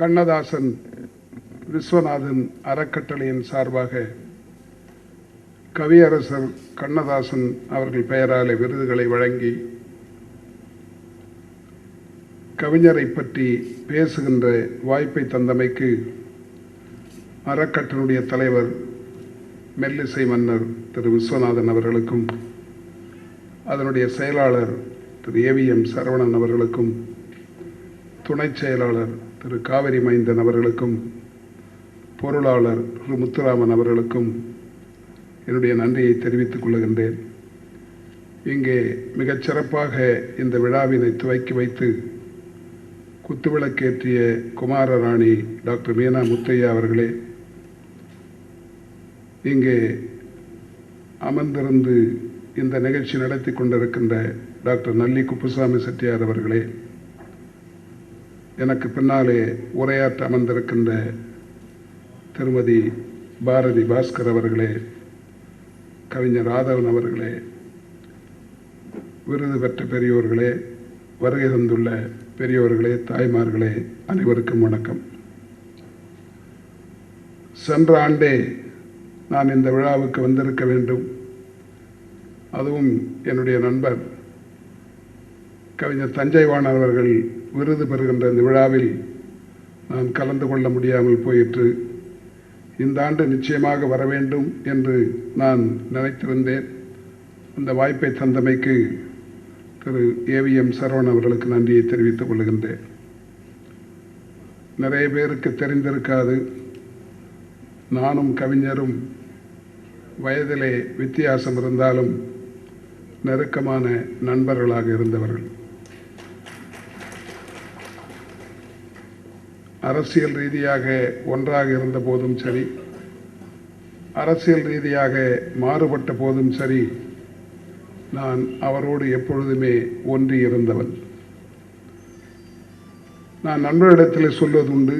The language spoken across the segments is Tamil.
கண்ணதாசன் விஸ்வநாதன் அறக்கட்டளையின் சார்பாக கவியரசர் கண்ணதாசன் அவர்கள் பெயராலே விருதுகளை வழங்கி கவிஞரை பற்றி பேசுகின்ற வாய்ப்பை தந்தமைக்கு அறக்கட்டளுடைய தலைவர் மெல்லிசை மன்னர் திரு விஸ்வநாதன் அவர்களுக்கும் அதனுடைய செயலாளர் திரு ஏவிஎம் சரவணன் அவர்களுக்கும் துணைச் செயலாளர் திரு காவிரி மைந்தன் அவர்களுக்கும் பொருளாளர் திரு முத்துராமன் அவர்களுக்கும் என்னுடைய நன்றியை தெரிவித்துக் கொள்கின்றேன். இங்கே மிகச் சிறப்பாக இந்த விழாவினை துவக்கி வைத்து குத்துவிளக்கேற்றிய குமாரராணி டாக்டர் மீனா முத்தையா அவர்களே இங்கே அமர்ந்திருந்து இந்த நிகழ்ச்சி நடத்தி கொண்டிருக்கின்ற டாக்டர் நல்லி குப்புசாமி செட்டியார் அவர்களே எனக்கு பின்னாலே உரையாற்ற அமர்ந்திருக்கின்ற திருமதி பாரதி பாஸ்கர் அவர்களே கவிஞர் ராதவன் அவர்களே விருது பெற்ற பெரியோர்களே வருகை தந்துள்ள பெரியோர்களே தாய்மார்களே அனைவருக்கும் வணக்கம். சென்ற ஆண்டே நான் இந்த விழாவுக்கு வந்திருக்க வேண்டும். அதுவும் என்னுடைய நண்பர் கவிஞர் தஞ்சைவாணர் அவர்கள் விருது பெறுகின்ற இந்த விழாவில் நான் கலந்து கொள்ள முடியாமல் போயிற்று. இந்த ஆண்டு நிச்சயமாக வர வேண்டும் என்று நான் நினைத்திருந்தேன். அந்த வாய்ப்பை தந்தமைக்கு திரு. ஏவிஎம் சரவணன் அவர்களுக்கு நன்றியை தெரிவித்துக் கொள்கின்றேன். நிறைய பேருக்கு தெரிந்திருக்காது. நானும் கவிஞரும் வயதிலே வித்தியாசம் இருந்தாலும் நெருக்கமான நண்பர்களாக இருந்தவர்கள். அரசியல் ரீதியாக ஒன்றாக இருந்த போதும் சரி அரசியல் ரீதியாக மாறுபட்ட போதும் சரி நான் அவரோடு எப்பொழுதுமே ஒன்றி இருந்தவன். நான் நண்பரிடத்தில் சொல்வதுண்டு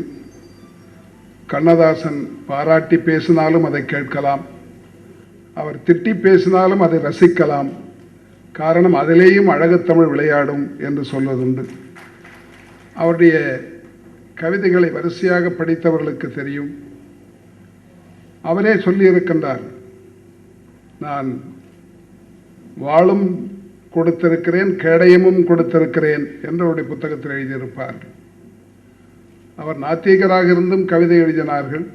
கண்ணதாசன் பாராட்டி பேசினாலும் அதை கேட்கலாம் அவர் திட்டி பேசினாலும் அதை ரசிக்கலாம் காரணம் அதிலேயும் அழகுத்தமிழ் விளையாடும் என்று சொல்வதுண்டு. அவருடைய கவிதைகளை வரிசையாக படித்தவர்களுக்கு தெரியும். அவரே சொல்லியிருக்கின்றார் நான் வாளும் கொடுத்திருக்கிறேன் கேடயமும் கொடுத்திருக்கிறேன் என்று அவருடைய புத்தகத்தில் எழுதியிருப்பார். அவர் நாத்திகராக இருந்தும் கவிதை எழுதினார்கள்.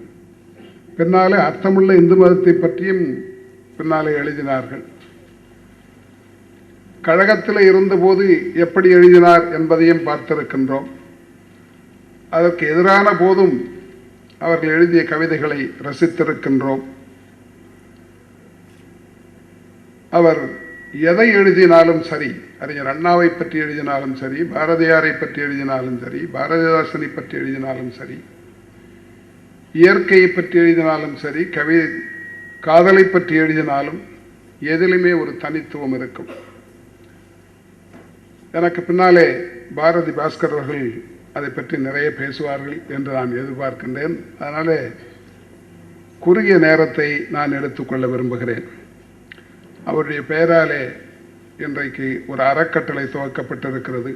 பின்னாலே அர்த்தமுள்ள இந்து மதத்தை பற்றியும் பின்னாலே எழுதினார்கள். கழகத்தில் இருந்தபோது எப்படி எழுதினார் என்பதையும் பார்த்திருக்கின்றோம். அதற்கு எதிரான போதும் அவர்கள் எழுதிய கவிதைகளை ரசித்திருக்கின்றோம். அவர் எதை எழுதினாலும் சரி அறிஞர் அண்ணாவை பற்றி எழுதினாலும் சரி பாரதியாரை பற்றி எழுதினாலும் சரி பாரதிதாசனை பற்றி எழுதினாலும் சரி இயற்கையை பற்றி எழுதினாலும் சரி கவி காதலை பற்றி எழுதினாலும் எதிலுமே ஒரு தனித்துவம் இருக்கும். எனக்கு பின்னாலே பாரதி பாஸ்கர் அவர்கள் அதை பற்றி நிறைய பேசுவார்கள் என்று நான் எதிர்பார்க்கின்றேன். அதனால் குறுகிய நேரத்தை நான் எடுத்துக்கொள்ள விரும்புகிறேன். அவருடைய பெயராலே இன்றைக்கு ஒரு அறக்கட்டளை துவக்கப்பட்டிருக்கிறது.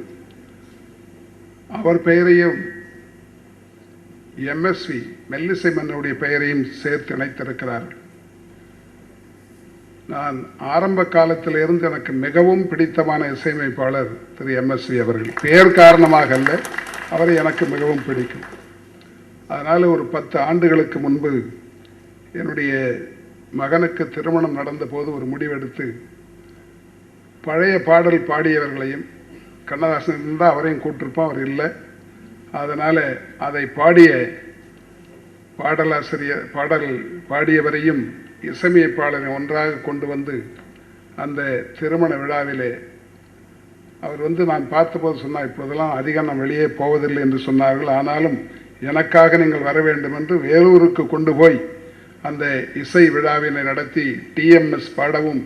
அவர் பெயரையும் எம்எஸ்வி மெல்லிசை மன்னனுடைய பெயரையும் சேர்த்து இணைத்திருக்கிறார்கள் நான் ஆரம்ப காலத்திலிருந்து எனக்கு மிகவும் பிடித்தமான இசையமைப்பாளர் திரு எம்எஸ்வி அவர்கள். பெயர் காரணமாக அல்ல அவரை எனக்கு மிகவும் பிடிக்கும். அதனால் ஒரு பத்து ஆண்டுகளுக்கு முன்பு என்னுடைய மகனுக்கு திருமணம் நடந்த போது ஒரு முடிவெடுத்து பழைய பாடல் பாடியவர்களையும் கண்ணதாசன் இருந்தால் அவரையும் கூட்டிருப்போம் அவர் இல்லை. அதனால் அதை பாடிய பாடலாசிரியர் பாடல் பாடியவரையும் இசையமைப்பாளரை ஒன்றாக கொண்டு வந்து அந்த திருமண விழாவிலே அவர் வந்து நான் பார்த்தபோது சொன்னார் இப்போதெல்லாம் அதிகம் நான் வெளியே போவதில்லை என்று சொன்னார்கள். ஆனாலும் எனக்காக நீங்கள் வர வேண்டும் என்று வேலூருக்கு கொண்டு போய் அந்த இசை விழாவினை நடத்தி டிஎம்எஸ் பாடவும்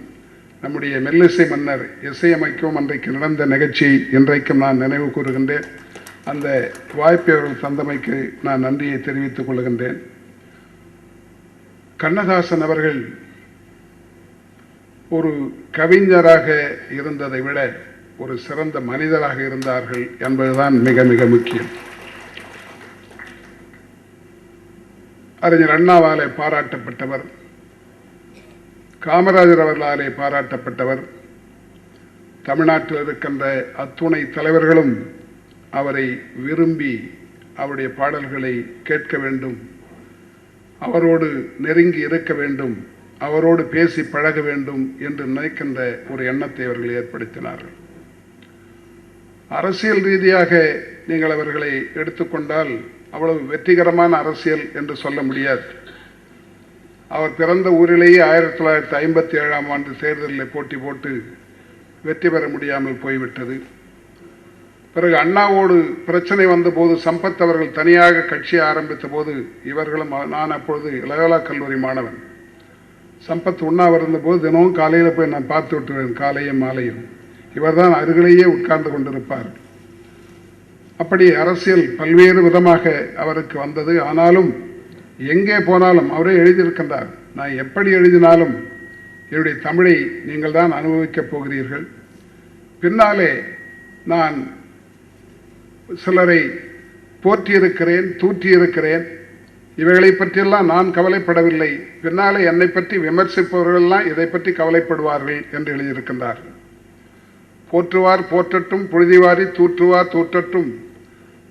நம்முடைய மெல்லிசை மன்னர் இசையமைக்கவும் அன்றைக்கு நடந்த நிகழ்ச்சி இன்றைக்கும் நான் நினைவு கூறுகின்றேன். அந்த வாய்ப்பை அவர்கள் தந்தமைக்கு நான் நன்றியை தெரிவித்துக் கொள்கின்றேன். கண்ணதாசன் அவர்கள் ஒரு கவிஞராக இருந்ததை விட ஒரு சிறந்த மனிதராக இருந்தார்கள் என்பதுதான் மிக மிக முக்கியம். அறிஞர் அண்ணாவாலே பாராட்டப்பட்டவர். காமராஜர் அவர்களாலே பாராட்டப்பட்டவர். தமிழ்நாட்டில் இருக்கின்ற அத்துணை தலைவர்களும் அவரை விரும்பி அவருடைய பாடல்களை கேட்க வேண்டும். அவரோடு நெருங்கி இருக்க வேண்டும். அவரோடு பேசி பழக வேண்டும் என்று நினைக்கின்ற ஒரு எண்ணத்தை அவர்கள் ஏற்படுத்தினார்கள். அரசியல் ரீதியாக நீங்கள் அவர்களை எடுத்துக்கொண்டால் அவ்வளவு வெற்றிகரமான அரசியல் என்று சொல்ல முடியாது. அவர் பிறந்த ஊரிலேயே ஆயிரத்தி தொள்ளாயிரத்தி ஐம்பத்தி ஏழாம் ஆண்டு தேர்தலில் போட்டி போட்டு வெற்றி பெற முடியாமல் போய்விட்டது. பிறகு அண்ணாவோடு பிரச்சனை வந்தபோது சம்பத் அவர்கள் தனியாக கட்சியை ஆரம்பித்த போது இவர்களும் நான் அப்பொழுது லயோலா கல்லூரி மாணவன். சம்பத் உண்ணாவிருந்த போது தினமும் காலையில் போய் நான் பார்த்து விட்டுவேன் காலையும் மாலையும். இவர்தான் அருகிலேயே உட்கார்ந்து கொண்டிருப்பார். அப்படி அரசியல் பல்வேறு விதமாக அவருக்கு வந்தது. ஆனாலும் எங்கே போனாலும் அவரே எழுதியிருக்கின்றார். நான் எப்படி எழுதினாலும் என்னுடைய தமிழை நீங்கள் தான் அனுபவிக்கப் போகிறீர்கள். பின்னாலே நான் சிலரை போற்றியிருக்கிறேன் தூற்றியிருக்கிறேன். இவைகளை பற்றியெல்லாம் நான் கவலைப்படவில்லை. பின்னாலே என்னை பற்றி விமர்சிப்பவர்கள்லாம் இதை பற்றி கவலைப்படுவார்கள் என்று எழுதியிருக்கின்றார்கள் போற்றுவார் போற்றட்டும் புழுதிவாரி தூற்றுவார் தூற்றட்டும்.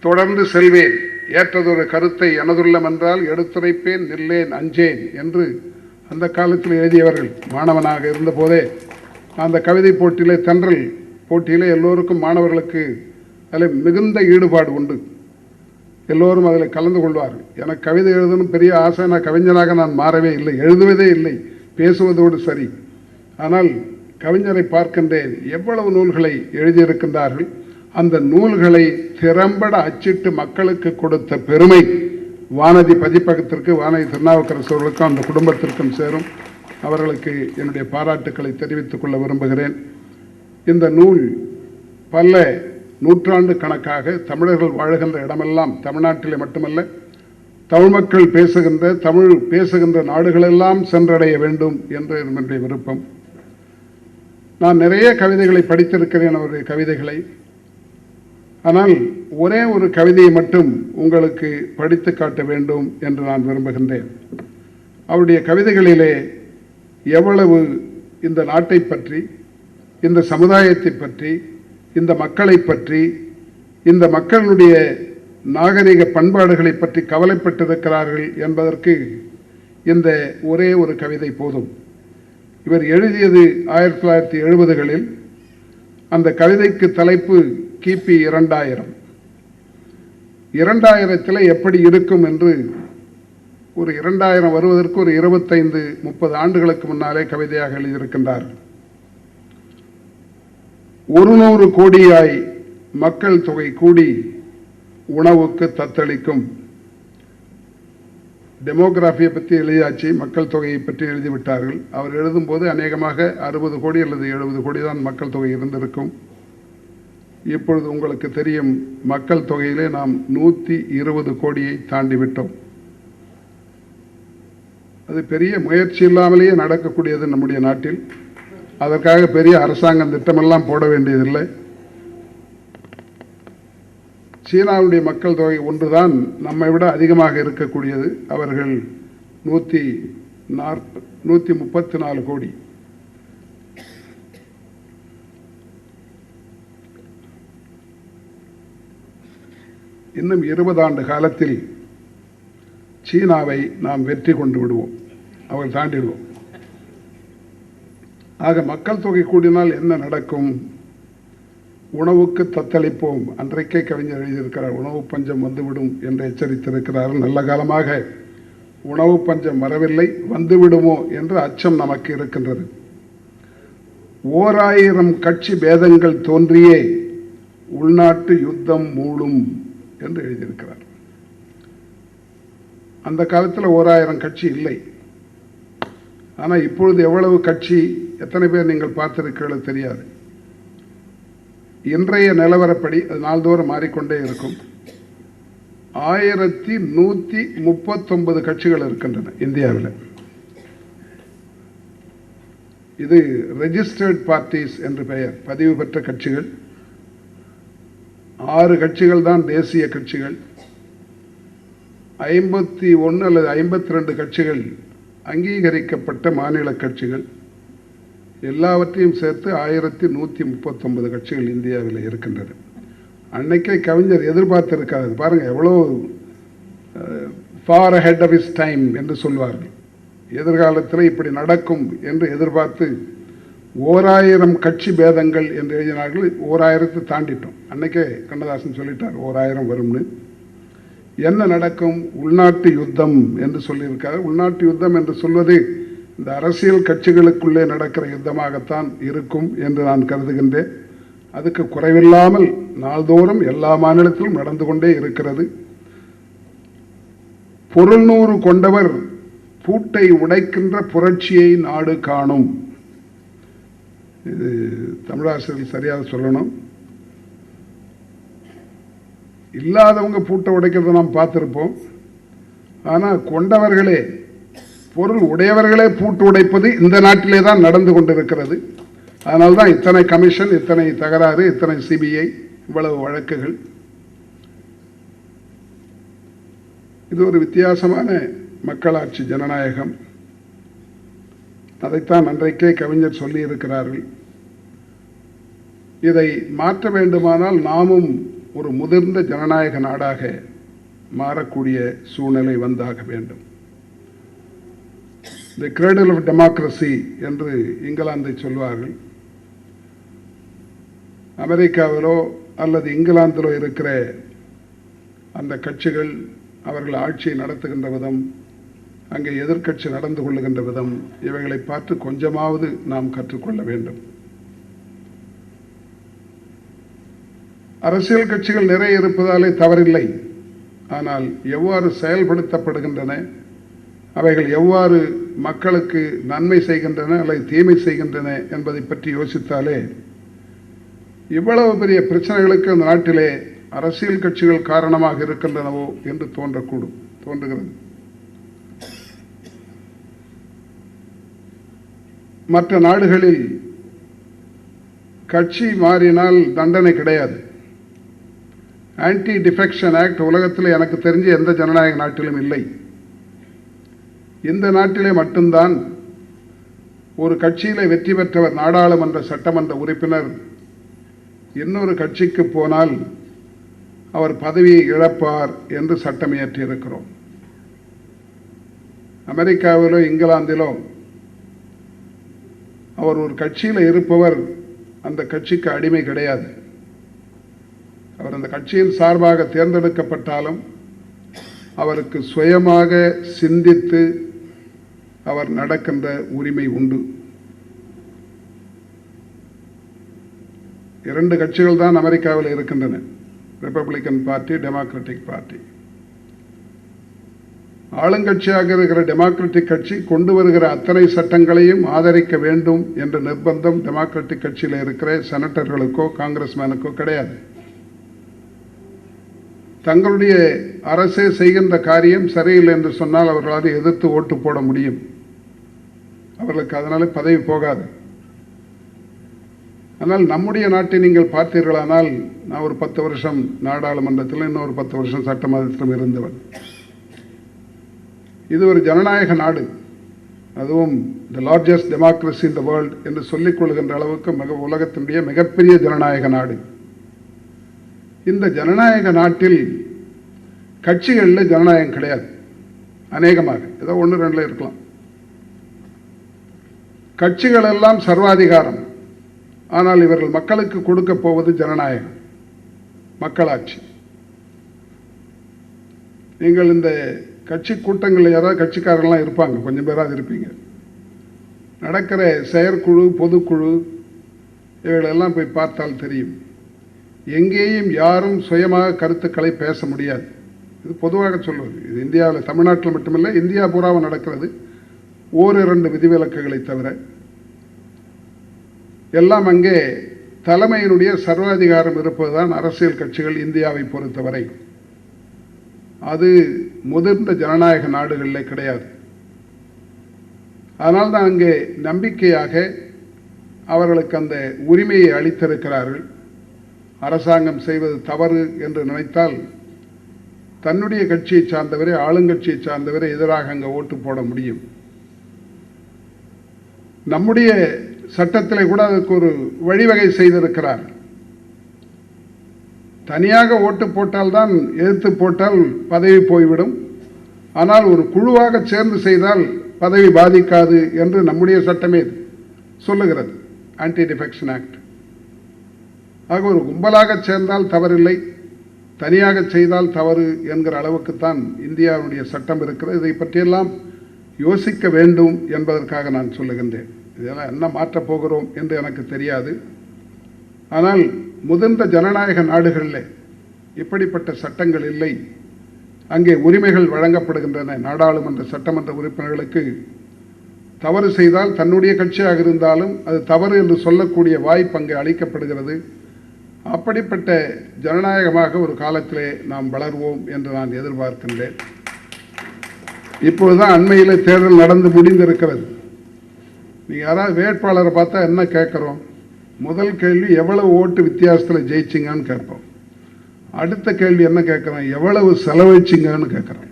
தொடர்ந்து செல்வேன். ஏற்றதொரு கருத்தை எனதுள்ளம் என்றால் எடுத்துரைப்பேன் நில்லேன் அஞ்சேன் என்று அந்த காலத்தில் எழுதியவர்கள் மாணவனாக இருந்தபோதே அந்த கவிதை போட்டியிலே தென்றல் போட்டியிலே எல்லோருக்கும் மாணவர்களுக்கு அதில் மிகுந்த ஈடுபாடு உண்டு. எல்லோரும் அதில் கலந்து கொள்வார்கள். எனக்கு கவிதை எழுதணும் பெரிய ஆசை நான் கவிஞனாக நான் மாறவே இல்லை. எழுதுவதே இல்லை. பேசுவதோடு சரி. ஆனால் கவிஞரை பார்க்கின்றேன். எவ்வளவு நூல்களை எழுதியிருக்கின்றார்கள்? அந்த நூல்களை திறம்பட அச்சிட்டு மக்களுக்கு கொடுத்த பெருமை வானதி பதிப்பகத்திற்கு வானதி திருநாவுக்கரசர்களுக்கும் அந்த குடும்பத்திற்கும் சேரும். அவர்களுக்கு என்னுடைய பாராட்டுக்களை தெரிவித்துக் கொள்ள விரும்புகிறேன். இந்த நூல் பல நூற்றாண்டு கணக்காக தமிழர்கள் வாழுகின்ற இடமெல்லாம் தமிழ்நாட்டிலே மட்டுமல்ல தமிழ் மக்கள் பேசுகின்ற தமிழ் பேசுகின்ற நாடுகளெல்லாம் சென்றடைய வேண்டும் என்று என்னுடைய விருப்பம். நான் நிறைய கவிதைகளை படித்திருக்கிறேன் அவருடைய கவிதைகளை. ஆனால் ஒரே ஒரு கவிதையை மட்டும் உங்களுக்கு படித்து காட்ட வேண்டும் என்று நான் விரும்புகின்றேன். அவருடைய கவிதைகளிலே எவ்வளவு இந்த நாட்டை பற்றி இந்த சமுதாயத்தை பற்றி இந்த மக்களை பற்றி இந்த மக்களுடைய நாகரிக பண்பாடுகளை பற்றி கவலைப்பட்டிருக்கிறார்கள் என்பதற்கு இந்த ஒரே ஒரு கவிதை போதும். இவர் எழுதியது ஆயிரத்தி தொள்ளாயிரத்தி எழுபதுகளில் அந்த கவிதைக்கு தலைப்பு கிபி இரண்டாயிரம். இரண்டாயிரத்தில் எப்படி இருக்கும் என்று ஒரு இரண்டாயிரம் வருவதற்கு ஒரு இருபத்தைந்து முப்பது ஆண்டுகளுக்கு முன்னாலே கவிதையாக எழுதியிருக்கின்றார். ஒரு நூறு கோடியாய் மக்கள் தொகை கூடி உணவுக்கு தத்தளிக்கும் டெமோகிராஃபியை பற்றி எழுதியாச்சு மக்கள் தொகையை பற்றி எழுதிவிட்டார்கள். அவர் எழுதும்போது அநேகமாக அறுபது கோடி அல்லது எழுபது கோடி தான் மக்கள் தொகை இருந்திருக்கும். இப்பொழுது உங்களுக்கு தெரியும் மக்கள் தொகையிலே நாம் நூற்றி இருபது கோடியை தாண்டி விட்டோம். அது பெரிய முயற்சி இல்லாமலேயே நடக்கக்கூடியது நம்முடைய நாட்டில். அதற்காக பெரிய அரசாங்கம் திட்டமெல்லாம் போட வேண்டியதில்லை. சீனாவுடைய மக்கள் தொகை ஒன்றுதான் நம்மை விட அதிகமாக இருக்கக்கூடியது. அவர்கள் நூற்றி நாற்ப நூற்றி முப்பத்தி நாலு கோடி. இன்னும் இருபது ஆண்டு காலத்தில் சீனாவை நாம் வெற்றி கொண்டு விடுவோம். அவர்கள் தாண்டிடுவோம். ஆக மக்கள் தொகை கூடினால் என்ன நடக்கும்? உணவுக்கு தத்தளிப்போம். அன்றைக்கே கவிஞர் எழுதியிருக்கிறார் உணவு பஞ்சம் வந்துவிடும் என்று எச்சரித்திருக்கிறார். நல்ல காலமாக உணவு பஞ்சம் வரவில்லை வந்துவிடுமோ என்ற அச்சம் நமக்கு இருக்கின்றது. ஓர் ஆயிரம் கட்சி பேதங்கள் தோன்றியே உள்நாட்டு யுத்தம் மூடும் என்று எழுதியிருக்கிறார். அந்த காலத்தில் ஓராயிரம் கட்சி இல்லை. ஆனால் இப்பொழுது எவ்வளவு கட்சி எத்தனை பேர் நீங்கள் பார்த்திருக்கீர்கள் தெரியாது. இன்றைய நிலவரப்படி அது நாள்தோறும் மாறிக்கொண்டே இருக்கும். ஆயிரத்தி நூற்றி முப்பத்தொன்பது கட்சிகள் இருக்கின்றன இந்தியாவில். இது ரெஜிஸ்டர்ட் பார்ட்டிஸ் என்று பெயர். பதிவு பெற்ற கட்சிகள். ஆறு கட்சிகள் தான் தேசிய கட்சிகள். ஐம்பத்தி ஒன்று அல்லது ஐம்பத்தி ரெண்டு கட்சிகள் அங்கீகரிக்கப்பட்ட மாநில கட்சிகள். எல்லாவற்றையும் சேர்த்து ஆயிரத்தி நூற்றி முப்பத்தொன்பது கட்சிகள் இந்தியாவில் இருக்கின்றது அன்னைக்கே கவிஞர் எதிர்பார்த்திருக்காது பாருங்கள் எவ்வளோ far head of is time என்று சொல்வார்கள். எதிர்காலத்தில் இப்படி நடக்கும் என்று எதிர்பார்த்து ஓராயிரம் கட்சி பேதங்கள் என்று எழுதினார்கள். ஓராயிரத்தை தாண்டிட்டோம். அன்னைக்கே கண்ணதாசன் சொல்லிட்டார் ஓராயிரம் வரும்னு. என்ன நடக்கும்? உள்நாட்டு யுத்தம் என்று சொல்லியிருக்காரு. உள்நாட்டு யுத்தம் என்று சொல்வது இந்த அரசியல் கட்சிகளுக்குள்ளே நடக்கிற யுத்தமாகத்தான் இருக்கும் என்று நான் கருதுகின்றேன். அதுக்கு குறைவில்லாமல் நாள்தோறும் எல்லா மாநிலத்திலும் நடந்து கொண்டே இருக்கிறது. பொருள் நூறு கொண்டவர் பூட்டை உடைக்கின்ற புரட்சியை நாடு காணும். இது தமிழாசிரியர் சரியாக சொல்லணும். இல்லாதவங்க பூட்டை உடைக்கிறத நாம் பார்த்துருப்போம். ஆனால் கொண்டவர்களே பொருள் உடையவர்களே பூட்டு உடைப்பது இந்த நாட்டிலே தான் நடந்து கொண்டிருக்கிறது. அதனால தான் இத்தனை கமிஷன் இத்தனை தகராறு இத்தனை சிபிஐ இவ்வளவு வழக்குகள். இது ஒரு வித்தியாசமான மக்களாட்சி ஜனநாயகம். அதைத்தான் அன்றைக்கே கவிஞர் சொல்லியிருக்கிறார்கள். இதை மாற்ற வேண்டுமானால் நாமும் ஒரு முதிர்ந்த ஜனநாயக நாடாக மாறக்கூடிய சூழ்நிலை வந்தாக வேண்டும். த கிரேடல் ஆஃப் டெமோக்ரஸி என்று இங்கிலாந்தை சொல்வார்கள். அமெரிக்காவிலோ அல்லது இங்கிலாந்திலோ இருக்கிற அந்த கட்சிகள் அவர்கள் ஆட்சியை நடத்துகின்ற விதம் அங்கே எதிர்கட்சி நடந்து கொள்ளுகின்ற விதம் இவைகளை பார்த்து கொஞ்சமாவது நாம் கற்றுக்கொள்ள வேண்டும். அரசியல் கட்சிகள் நிறைய இருப்பதாலே தவறில்லை. ஆனால் எவ்வாறு செயல்படுத்தப்படுகின்றன அவைகள் எவ்வாறு மக்களுக்கு நன்மை செய்கின்றன அல்லது தீமை செய்கின்றன என்பதை பற்றி யோசித்தாலே இவ்வளவு பெரிய பிரச்சனைகளுக்கு அந்த நாட்டிலே அரசியல் கட்சிகள் காரணமாக இருக்கின்றனவோ என்று தோன்றக்கூடும் தோன்றுகிறது. மற்ற நாடுகளில் கட்சி மாறினால் தண்டனை கிடையாது. ஆன்டி டிஃபெக்ஷன் ஆக்ட் உலகத்தில் எனக்கு தெரிஞ்ச எந்த ஜனநாயக நாட்டிலும் இல்லை. இந்த நாட்டிலே மட்டும்தான் ஒரு கட்சியில் வெற்றி பெற்றவர் நாடாளுமன்ற சட்டமன்ற உறுப்பினர் இன்னொரு கட்சிக்கு போனால் அவர் பதவியை இழப்பார் என்று சட்டம் இயற்றியிருக்கிறோம் அமெரிக்காவிலோ இங்கிலாந்திலோ அவர் ஒரு கட்சியில் இருப்பவர் அந்த கட்சிக்கு அடிமை கிடையாது. அவர் அந்த கட்சியின் சார்பாக தேர்ந்தெடுக்கப்பட்டாலும் அவருக்கு சுயமாக சிந்தித்து அவர் நடக்கின்ற உரிமை உண்டு. இரண்டு கட்சிகள் தான் அமெரிக்காவில் இருக்கின்றன. ரிப்பப்ளிக்கன் பார்ட்டி டெமோக்ராட்டிக் பார்ட்டி ஆளுங்கட்சியாக இருக்கிற டெமோக்ராட்டிக் கட்சி கொண்டு வருகிற அத்தனை சட்டங்களையும் ஆதரிக்க வேண்டும் என்ற நிர்பந்தம் டெமோக்ராட்டிக் கட்சியில் இருக்கிற செனட்டர்களுக்கோ காங்கிரஸ்மேனுக்கோ கிடையாது. தங்களுடைய அரசே செய்கின்ற காரியம் சரியில்லை என்று சொன்னால் அவர்களால் எதிர்த்து ஓட்டு போட முடியும். அவர்களுக்கு அதனால் பதவி போகாது. ஆனால் நம்முடைய நாட்டை நீங்கள் பார்த்தீர்களானால் நான் ஒரு பத்து வருஷம் நாடாளுமன்றத்தில் இன்னொரு பத்து வருஷம் சட்டமன்றத்திலும் இருந்தவன். இது ஒரு ஜனநாயக நாடு. அதுவும் the largest democracy in the world என்று சொல்லிக் கொள்கின்ற அளவுக்கு மிக உலகத்தினுடைய மிகப்பெரிய ஜனநாயக நாடு. இந்த ஜனநாயக நாட்டில் கட்சிகளில் ஜனநாயகம் கிடையாது. அநேகமாக. ஏதோ ஒன்று ரெண்டில் இருக்கலாம். கட்சிகள் எல்லாம் சர்வாதிகாரம். ஆனால் இவர்கள் மக்களுக்கு கொடுக்க போவது ஜனநாயகம். மக்களாட்சி. நீங்கள் இந்த கட்சி கூட்டங்களில் யாராவது கட்சிக்காரங்களாம் இருப்பாங்க. கொஞ்சம் பேராது இருப்பீங்க. நடக்கிற செயற்குழு பொதுக்குழு இவைகளெல்லாம் போய் பார்த்தால் தெரியும். எங்கேயும் யாரும் சுயமாக கருத்துக்களை பேச முடியாது. இது பொதுவாக சொல்வது. இது இந்தியாவில் தமிழ்நாட்டில் மட்டுமில்லை இந்தியா பூராவும் நடக்கிறது. ஓரிரண்டு விதிவிலக்குகளை தவிர. எல்லாம் அங்கே தலைமையினுடைய சர்வாதிகாரம் இருப்பதுதான் அரசியல் கட்சிகள் இந்தியாவை பொறுத்தவரை. அது முதிர்ந்த ஜனநாயக நாடுகளில் கிடையாது. அதனால்தான் அங்கே நம்பிக்கையாக அவர்களுக்கு அந்த உரிமையை அளித்திருக்கிறார்கள். அரசாங்கம் செய்வது தவறு என்று நினைத்தால் தன்னுடைய கட்சியை சார்ந்தவரை ஆளுங்கட்சியை சார்ந்தவரை எதிராக அங்கே ஓட்டு போட முடியும். நம்முடைய சட்டத்தில் கூட அதுக்கு ஒரு வழிவகை செய்திருக்கிறார். தனியாக ஓட்டு போட்டால்தான் எதிர்த்து போட்டால் பதவி போய்விடும். ஆனால் ஒரு குழுவாக சேர்ந்து செய்தால் பதவி பாதிக்காது என்று நம்முடைய சட்டமே சொல்லுகிறது. ஆன்டி டிஃபெக்ஷன் ஆக்ட் ஆக ஒரு கும்பலாக சேர்ந்தால் தவறில்லை. தனியாக செய்தால் தவறு என்கிற அளவுக்குத்தான் இந்தியாவுடைய சட்டம் இருக்கிறது. இதை பற்றியெல்லாம் யோசிக்க வேண்டும் என்பதற்காக நான் சொல்லுகின்றேன். இதெல்லாம் என்ன மாற்றப் போகிறோம் என்று எனக்கு தெரியாது. ஆனால் முதிர்ந்த ஜனநாயக நாடுகளில் இப்படிப்பட்ட சட்டங்கள் இல்லை. அங்கே உரிமைகள் வழங்கப்படுகின்றன. நாடாளுமன்ற சட்டமன்ற உறுப்பினர்களுக்கு தவறு செய்தால் தன்னுடைய கட்சியாக இருந்தாலும் அது தவறு என்று சொல்லக்கூடிய வாய்ப்பு அங்கே அளிக்கப்படுகிறது. அப்படிப்பட்ட ஜனநாயகமாக ஒரு காலத்திலே நாம் வளர்வோம் என்று நான் எதிர்பார்க்கின்றேன். இப்பொழுதுதான் அண்மையில் தேர்தல் நடந்து முடிந்திருக்கிறது. நீங்கள் யாராவது வேட்பாளரை பார்த்தா என்ன கேட்குறோம்? முதல் கேள்வி எவ்வளவு ஓட்டு வித்தியாசத்தில் ஜெயிச்சிங்கன்னு கேட்போம். அடுத்த கேள்வி என்ன கேட்குறோம்? எவ்வளவு செலவழிச்சிங்கன்னு கேட்குறோம்.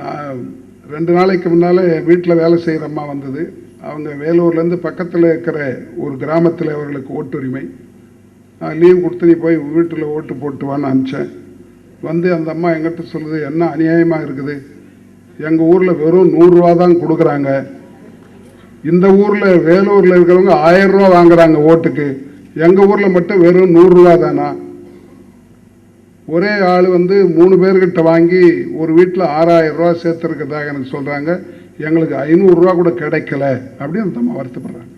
நான் ரெண்டு நாளைக்கு முன்னால் வீட்டில் வேலை செய்கிற அம்மா வந்தது. அவங்க வேலூர்லேருந்து பக்கத்தில் இருக்கிற ஒரு கிராமத்தில் அவர்களுக்கு ஓட்டுரிமை. லீவ் கொடுத்து நீ போய் வீட்டில் ஓட்டு போட்டு வான்னு அனுப்பிச்சேன். வந்து அந்த அம்மா எங்கிட்ட சொல்லுது என்ன அநியாயமாக இருக்குது? எங்கள் ஊரில் வெறும் நூறுரூவா தான் கொடுக்குறாங்க. இந்த ஊரில் வேலூரில் இருக்கிறவங்க ஆயிரம் ரூபா வாங்குறாங்க ஓட்டுக்கு. எங்கள் ஊரில் மட்டும் வெறும் நூறுரூவா தானா? ஒரே ஆள் வந்து மூணு பேர்கிட்ட வாங்கி ஒரு வீட்டில் ஆறாயிரம் ரூபா சேர்த்துருக்கதாக எனக்கு சொல்கிறாங்க எங்களுக்கு ஐநூறுரூவா கூட கிடைக்கல அப்படின்னு அந்த அம்மா வருத்தப்படுறாங்க.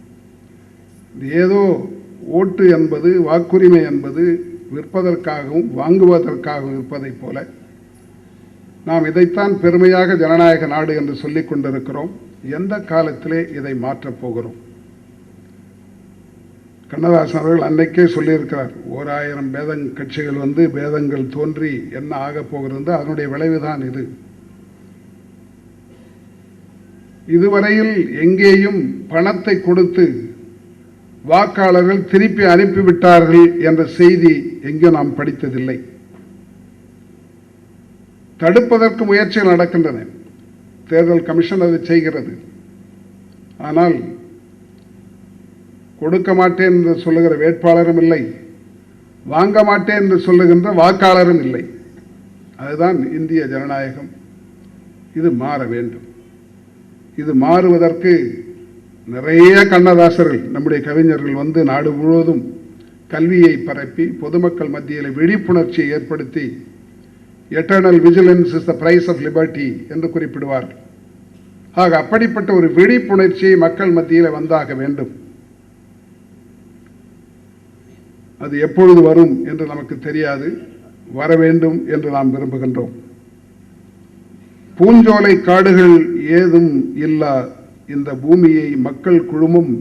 ஏதோ ஓட்டு என்பது வாக்குரிமை என்பது விற்பதற்காகவும் வாங்குவதற்காகவும் இருப்பதைப் போல நாம் இதைத்தான் பெருமையாக ஜனநாயக நாடு என்று சொல்லிக் கொண்டிருக்கிறோம். எந்த காலத்திலே இதை மாற்றப் போகிறோம்? கண்ணதாசன் அவர்கள் அன்னைக்கே சொல்லியிருக்கிறார் ஓர் ஆயிரம் பேதங் கட்சிகள் வந்து பேதங்கள் தோன்றி என்ன ஆகப் போகிறது அதனுடைய விளைவுதான் இது. இதுவரையில் எங்கேயும் பணத்தை கொடுத்து வாக்காளர்கள் திருப்பி அனுப்பிவிட்டார்கள் என்ற செய்தி எங்கே நாம் படித்ததில்லை. தடுப்பதற்கு முயற்சிகள் நடக்கின்றன. தேர்தல் கமிஷன் அதை செய்கிறது. ஆனால் கொடுக்க மாட்டேன் என்று சொல்லுகிற வேட்பாளரும் இல்லை. வாங்க மாட்டேன் என்று சொல்லுகின்ற வாக்காளரும் இல்லை. அதுதான் இந்திய ஜனநாயகம். இது மாற வேண்டும். இது மாறுவதற்கு நிறைய கண்ணதாசர்கள் நம்முடைய கவிஞர்கள் வந்து நாடு முழுவதும் கல்வியை பரப்பி பொதுமக்கள் மத்தியில் விழிப்புணர்ச்சியை ஏற்படுத்தி eternal vigilance is the price of liberty என்று குறிப்பிடுவார்கள். ஆக அப்படிப்பட்ட ஒரு விழிப்புணர்ச்சியை மக்கள் மத்தியில் வந்தாக வேண்டும். அது எப்பொழுது வரும் என்று நமக்கு தெரியாது. வர வேண்டும் என்று நாம் விரும்புகின்றோம். பூஞ்சோலை காடுகள் ஏதும் இல்லா இந்த பூமியை மக்கள் குழுமும்.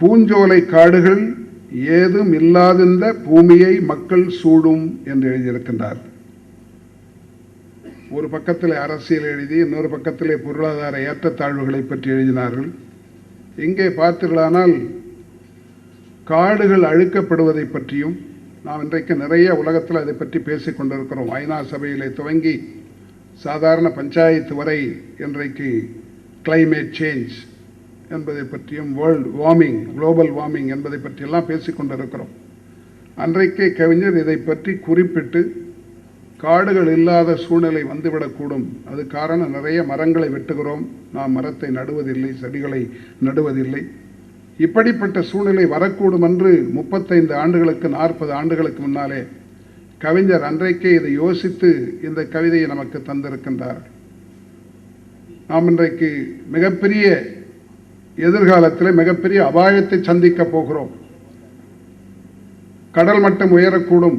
பூஞ்சோலை காடுகள் ஏதும் இல்லாதிருந்த பூமியை மக்கள் சூடும் என்று எழுதியிருக்கின்றார். ஒரு பக்கத்தில் அரசியல் எழுதி இன்னொரு பக்கத்திலே பொருளாதார ஏற்றத்தாழ்வுகளை பற்றி எழுதினார்கள். இங்கே பார்த்தீர்களானால் காடுகள் அழுக்கப்படுவதை பற்றியும் நாம் இன்றைக்கு நிறைய உலகத்தில் அதை பற்றி பேசிக் கொண்டிருக்கிறோம் ஐநா சபையிலே துவங்கி சாதாரண பஞ்சாயத்து வரை இன்றைக்கு கிளைமேட் சேஞ்ச் என்பதை பற்றியும் வேர்ல்டு வார்மிங் குளோபல் வார்மிங் என்பதை பற்றியெல்லாம் பேசிக்கொண்டிருக்கிறோம் அன்றைக்கே கவிஞர் இதை பற்றி குறிப்பிட்டு காடுகள் இல்லாத சூழ்நிலை வந்துவிடக்கூடும். அது காரணம் நிறைய மரங்களை வெட்டுகிறோம். நாம் மரத்தை நடுவதில்லை செடிகளை நடுவதில்லை. இப்படிப்பட்ட சூழ்நிலை வரக்கூடும் என்று முப்பத்தைந்து ஆண்டுகளுக்கு நாற்பது ஆண்டுகளுக்கு முன்னாலே கவிஞர் அன்றைக்கே இதை யோசித்து இந்த கவிதையை நமக்கு தந்திருக்கின்றார். நாம் இன்றைக்கு மிகப்பெரிய எதிர்காலத்தில் மிகப்பெரிய அபாயத்தை சந்திக்க போகிறோம். கடல் மட்டம் உயரக்கூடும்.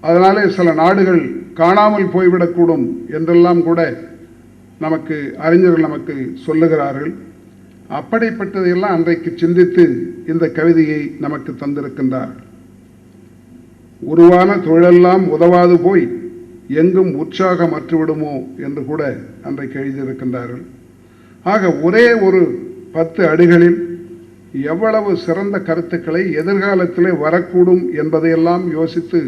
அதனாலே சில நாடுகள் காணாமல் போய்விடக்கூடும் என்றெல்லாம் கூட நமக்கு அறிஞர்கள் நமக்கு சொல்லுகிறார்கள். அப்படிப்பட்டதையெல்லாம் அன்றைக்கு சிந்தித்து இந்த கவிதையை நமக்கு தந்திருக்கின்றார். உருவான தொழிலெல்லாம் உதவாது போய் எங்கும் உற்சாகம் அற்றுவிடுமோ என்று கூட அன்றைக்கு எழுதியிருக்கின்றார்கள். ஆக ஒரே ஒரு பத்து அடிகளில் எவ்வளவு சிறந்த கருத்துக்களை எதிர்காலத்திலே வரக்கூடும் என்பதையெல்லாம் யோசித்து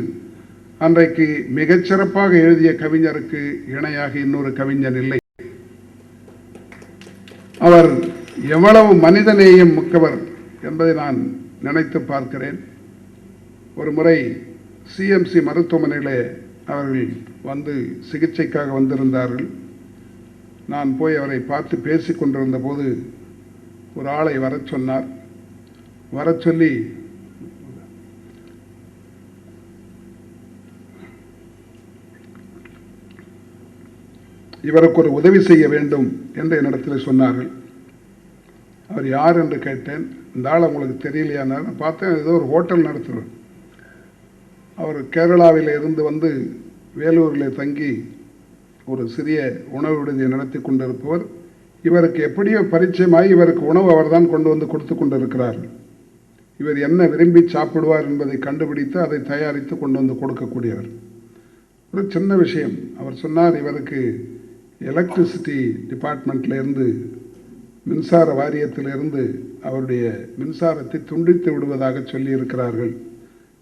அன்றைக்கு மிகச்சிறப்பாக எழுதிய கவிஞருக்கு இணையாக இன்னொரு கவிஞன் இல்லை. அவர் எவ்வளவு மனிதநேயம் மிக்கவர் என்பதை நான் நினைத்து பார்க்கிறேன். ஒரு முறை சிஎம்சி மருத்துவமனையிலே அவர்கள் வந்து சிகிச்சைக்காக வந்திருந்தார்கள். நான் போய் அவரை பார்த்து பேசி கொண்டிருந்த போது ஒரு ஆளை வர சொன்னார். வர சொல்லி இவருக்கு ஒரு உதவி செய்ய வேண்டும் என்று என்னிடத்தில் சொன்னார்கள். அவர் யார்? என்று கேட்டேன். இந்த ஆள் உங்களுக்கு தெரியலையானார் பார்த்தேன் ஏதோ ஒரு ஹோட்டல் நடத்துகிறோம் அவர் கேரளாவில் இருந்து வந்து வேலூரில் தங்கி ஒரு சிறிய உணவு விடுதியை நடத்தி கொண்டிருப்பவர். இவருக்கு எப்படியோ பரிச்சயமாகி இவருக்கு உணவு அவர்தான் கொண்டு வந்து கொடுத்து கொண்டிருக்கிறார். இவர் என்ன விரும்பி சாப்பிடுவார் என்பதை கண்டுபிடித்து அதை தயாரித்து கொண்டு வந்து கொடுக்கக்கூடியவர். ஒரு சின்ன விஷயம். அவர் சொன்னார் இவருக்கு எலக்ட்ரிசிட்டி டிபார்ட்மெண்ட்லேருந்து மின்சார வாரியத்திலிருந்து அவருடைய மின்சாரத்தை துண்டித்து விடுவதாக சொல்லியிருக்கிறார்கள்.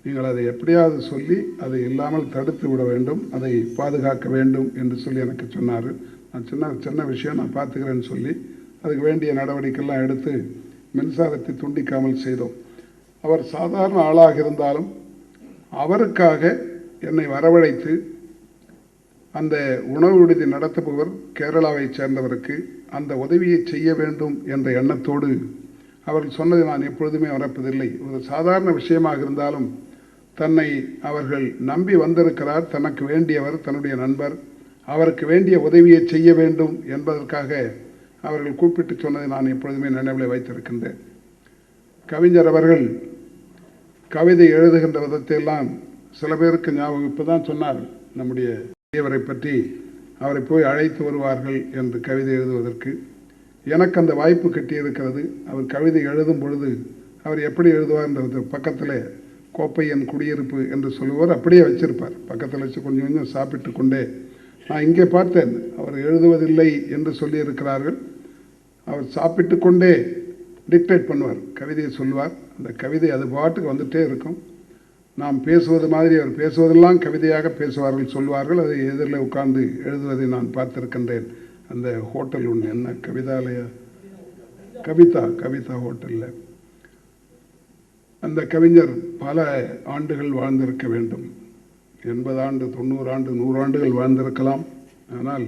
நீங்கள் அதை எப்படியாவது சொல்லி அதை இல்லாமல் தடுத்து விட வேண்டும் அதை பாதுகாக்க வேண்டும் என்று சொல்லி எனக்கு சொன்னார். நான் சின்ன சின்ன விஷயம் நான் பார்த்துக்கிறேன்னு சொல்லி அதுக்கு வேண்டிய நடவடிக்கைலாம் எடுத்து மின்சாரத்தை துண்டிக்காமல் செய்தோம். அவர் சாதாரண ஆளாக இருந்தாலும் அவருக்காக என்னை வரவழைத்து அந்த உணவு விடுதி நடத்துபவர் கேரளாவைச் சேர்ந்தவருக்கு அந்த உதவியை செய்ய வேண்டும் என்ற எண்ணத்தோடு அவர்கள் சொன்னதை நான் எப்பொழுதுமே மறப்பதில்லை. ஒரு சாதாரண விஷயமாக இருந்தாலும் தன்னை அவர்கள் நம்பி வந்திருக்கிறார் தனக்கு வேண்டியவர் தன்னுடைய நண்பர் அவருக்கு வேண்டிய உதவியை செய்ய வேண்டும் என்பதற்காக அவர்கள் கூப்பிட்டு சொன்னதை நான் எப்பொழுதுமே நினைவில் வைத்திருக்கின்றேன். கவிஞர் அவர்கள் கவிதை எழுதுகின்ற விதத்தையெல்லாம் சில பேருக்கு ஞாபகம் இப்போ தான் சொன்னார். நம்முடைய பெரியவரை பற்றி அவரை போய் அழைத்து வருவார்கள் என்று கவிதை எழுதுவதற்கு. எனக்கு அந்த வாய்ப்பு கிட்டியிருக்கிறது. அவர் கவிதை எழுதும் பொழுது அவர் எப்படி எழுதுவார்ன்றது பக்கத்தில் கோப்பையன் குடியிருப்பு என்று சொல்லுவார். அப்படியே வச்சிருப்பார். பக்கத்தில் வச்சு கொஞ்சம் கொஞ்சம் சாப்பிட்டு கொண்டே. நான் இங்கே பார்த்தேன். அவர் எழுதுவதில்லை என்று சொல்லியிருக்கிறார்கள். அவர் சாப்பிட்டு கொண்டே டிக்டேட் பண்ணுவார். கவிதையை சொல்வார். அந்த கவிதை அது பாட்டுக்கு வந்துட்டே இருக்கும். நாம் பேசுவது மாதிரி அவர் பேசுவதெல்லாம் கவிதையாக பேசுவார்கள் சொல்வார்கள். அதை எதிரில் உட்கார்ந்து எழுதுவதை நான் பார்த்திருக்கின்றேன். அந்த ஹோட்டல் ஒன்று என்ன? கவிதாலய? கவிதா கவிதா ஹோட்டலில். அந்த கவிஞர் பல ஆண்டுகள் வாழ்ந்திருக்க வேண்டும். எண்பது ஆண்டு தொண்ணூறு ஆண்டு நூறு ஆண்டுகள் வாழ்ந்திருக்கலாம். ஆனால்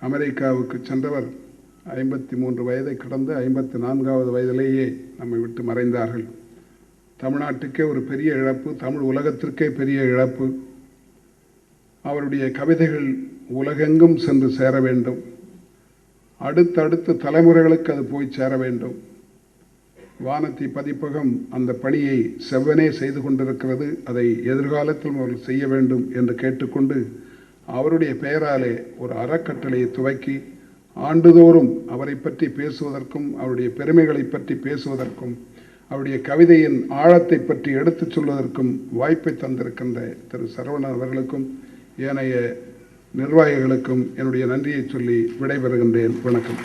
அமெரிக்காவுக்கு சென்றவர் ஐம்பத்தி மூன்று வயதை கடந்து ஐம்பத்தி நான்காவது வயதிலேயே நம்மை விட்டு மறைந்தார்கள். தமிழ்நாட்டுக்கே ஒரு பெரிய இழப்பு தமிழ் உலகத்திற்கே பெரிய இழப்பு. அவருடைய கவிதைகள் உலகெங்கும் சென்று சேர வேண்டும். அடுத்தடுத்த தலைமுறைகளுக்கு அது போய் சேர வேண்டும். வானத்தி பதிப்பகம் அந்த பணியை செவ்வனே செய்து கொண்டிருக்கிறது. அதை எதிர்காலத்தில் அவர்கள் செய்ய வேண்டும் என்று கேட்டுக்கொண்டு அவருடைய பெயராலே ஒரு அறக்கட்டளையை துவக்கி ஆண்டுதோறும் அவரை பற்றி பேசுவதற்கும் அவருடைய பெருமைகளை பற்றி பேசுவதற்கும் அவருடைய கவிதையின் ஆழத்தை பற்றி எடுத்துச் சொல்வதற்கும் வாய்ப்பை தந்திருக்கின்ற திரு சரவணன் அவர்களுக்கும் ஏனைய நிர்வாகிகளுக்கும் என்னுடைய நன்றியை சொல்லி விடைபெறுகின்றேன். வணக்கம்.